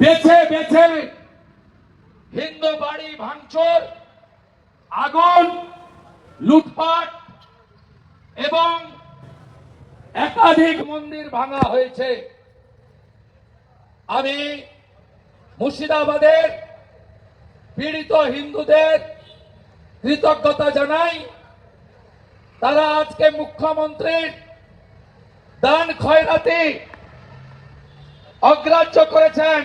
বেছে বেছে। হিন্দু বাড়ি ভাঙচুর, আগুন, লুটপাট এবং একাধিক মন্দির ভাঙা হয়েছে। আমি মুর্শিদাবাদের পীড়িত হিন্দুদের কৃতজ্ঞতা জানাই। তারা আজকে মুখ্যমন্ত্রীর দান খয়রাতি অগ্রাহ্য করেছেন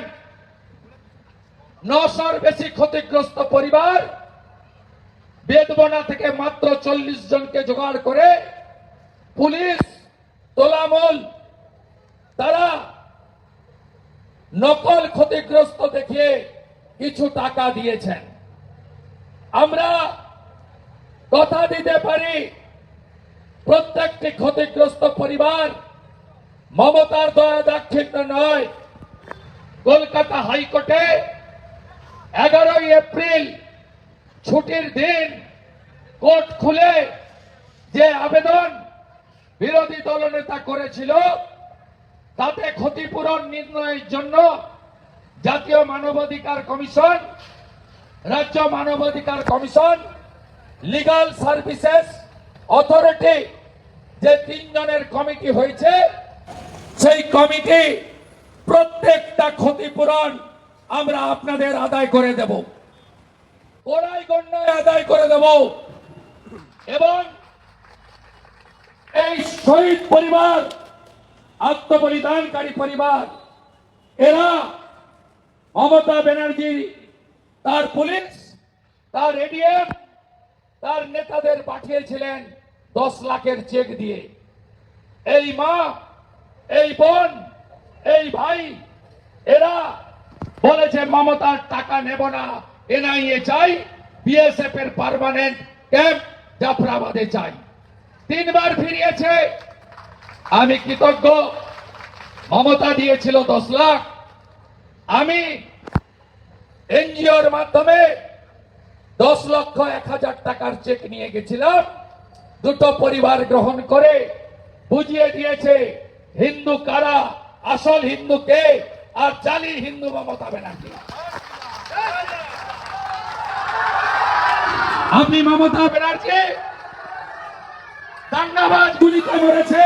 নশোর বেশি ক্ষতিগ্রস্ত পরিবার বেদবনা থেকে মাত্র চল্লিশ জনকে জোগাড় করে পুলিশ, তোলামল, তারা নকল ক্ষতিগ্রস্ত দেখিয়ে কিছু টাকা দিয়েছেন। আমরা কথা দিতে পারি, প্রত্যেকটি ক্ষতিগ্রস্ত পরিবার মমতার দয়া দাক্ষিণ্য নয়। কলকাতা হাইকোর্টে এগারোই এপ্রিল ছুটির দিন কোর্ট খুলে যে আবেদন বিরোধী দলনেতা করেছিল, তাতে ক্ষতিপূরণ নির্ণয়ের জন্য জাতীয় মানবাধিকার কমিশন, রাজ্য মানবাধিকার কমিশন, লিগাল সার্ভিসেস অথরিটি যে তিনজনের কমিটি হয়েছে কমিটি প্রত্যেকটা ক্ষতিপূরণ আমরা আপনাদের আদায় করে দেব। ওরাই গণ্যায় আদায় করে দেব এবং এই শহীদ পরিবার, আত্মবলিদানকারী পরিবার, এরা মমতা ব্যানার্জি, তার পুলিশ, তার এডিএম, তার নেতাদের পাঠিয়েছিলেন দশ লাখের চেক দিয়ে। এই মা এই বোন, এই ভাই, এরা বলেছে মমতার টাকা নেব না। এনআইএ চাই, বিএসএফ এর পার্মানেন্ট ক্যাম্প জাফরাবাদে চাই। তিনবার ফিরিয়েছে। আমি কৃতজ্ঞ। মমতা দিয়েছিল দশ লাখ। আমি এনজিওর মাধ্যমে দশ লক্ষ এক হাজার টাকার চেক নিয়ে গেছিলাম। দুটো পরিবার গ্রহণ করে বুঝিয়ে দিয়েছে হিন্দু কারা? আসল হিন্দু কে? আর জালি হিন্দু মমতা ব্যানার্জি। আপনি মমতা ব্যানার্জি? দাঙ্গাবাজ গুলিতে মরেছে।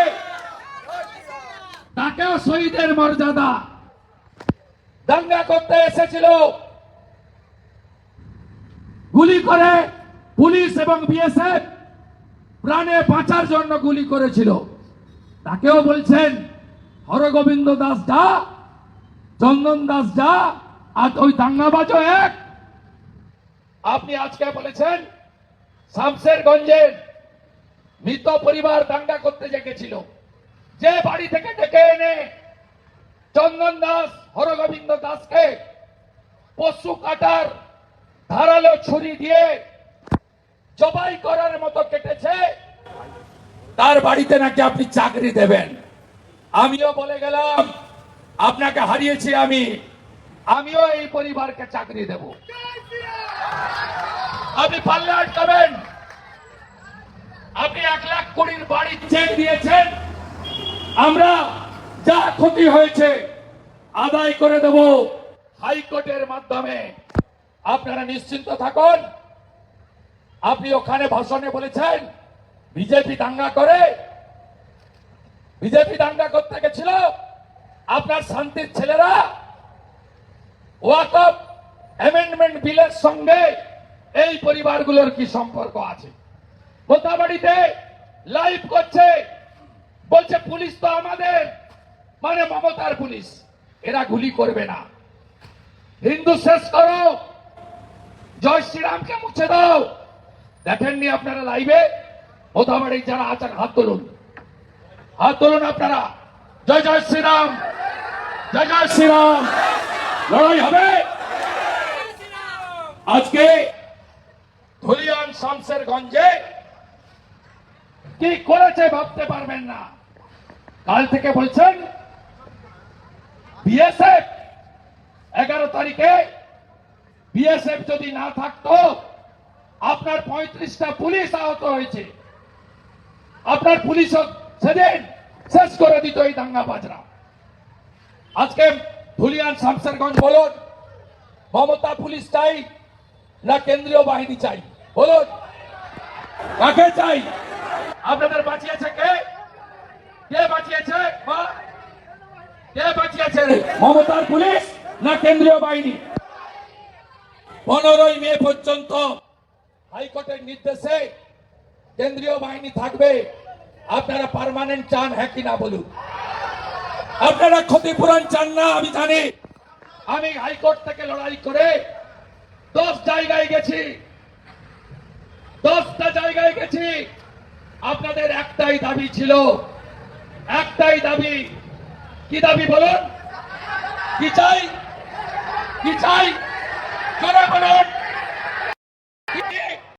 তাকেও শহীদের মর্যাদা। দাঙ্গা করতে এসেছিল। গুলি করে পুলিশ এবং বিএসএফ প্রাণে বাঁচার জন্য গুলি করেছিল। তাকেও বলছেন, হরগোবিন্দ দাস যা, চন্দন দাস যা, আর ওই দাঙ্গাবাজও এক। আপনি আজকে বলেছেন শামসেরগঞ্জের মৃত পরিবার দাঙ্গা করতে জেগেছিল যে বাড়ি থেকে ডেকে এনে চন্দন দাস, হরগোবিন্দ দাসকে পশু কাটার ধারালো ছুরি দিয়ে জবাই করার মতো কেটেছে তার বাড়িতে নাকি আপনি চাকরি দেবেন? আমিও বলে গেলাম, আপনাকে হারিয়েছি আমি, আমিও এই পরিবারকে চাকরি দেব। আপনি পাল্লে আটকাবেন আপনি এক লাখ কোটির বাড়ি চেক দিয়েছেন। আমরা যা ক্ষতি হয়েছে আদায় করে দেব। হাইকোর্টের মাধ্যমে আপনারা নিশ্চিন্ত থাকুন। আপনি ওখানে ভাষণে বলেছেন বিজেপি দাঙ্গা করে, বিজেপি দাঙ্গা করতে গেছিল। আপনার শান্তির ছেলেরা, ওয়াকফ অ্যামেন্ডমেন্ট বিলের সঙ্গে এই পরিবারগুলোর কি সম্পর্ক আছে? কোথাবাড়িতে লাইভ করছে, বলছে পুলিশ তো আমাদের মানে মমতার পুলিশ, এরা গুলি করবে না। হিন্দু শেষ করো, জয় শ্রীরামকে মুছে দাও। দেখেননি আপনারা লাইভে? মোতাবাড়ি যারা আছেন, হাত তুলুন। হাত তুলুন আপনারা। জয় জয় শ্রীরাম। জয় জয় শ্রীরাম। লড়াই হবে। আজকে ধুলিয়ান শামসের গঞ্জে কি করেছে ভাবতে পারবেন না। কাল থেকে বলছেন, বিএসএফ এগারো তারিখে বিএসএফ যদি না থাকতো, আপনার পঁয়ত্রিশটা পুলিশ আহত হয়েছে। আপনার পুলিশ সেদিন শেষ করে দিত এই দাঙ্গা বাজরা। আজকে ধুলিয়ান শামসারগঞ্জ বলুন, মমতা পুলিশ চাই না কেন্দ্রীয় বাহিনী চাই? বলুন, কাকে চাই? আপনাদের বাঁচিয়েছে কে? কে বাঁচিয়েছে? কে বাঁচিয়েছে মমতার পুলিশ না কেন্দ্রীয় বাহিনী? পনেরোই মে পর্যন্ত হাইকোর্টের নির্দেশে কেন্দ্রীয় বাহিনী থাকবে, আপনারা পার্মানেন্ট চান হ্যাঁ কিনা বলুন? আপনারা ক্ষতিপূরণ চান না, আমি জানি। আমি হাইকোর্ট থেকে লড়াই করে দশ জায়গায় গেছি। দশটা জায়গায় গেছি। আপনাদের একটাই দাবি ছিল। একটাই দাবি। কি দাবি বলুন? কি চাই? কি চাই? বলুন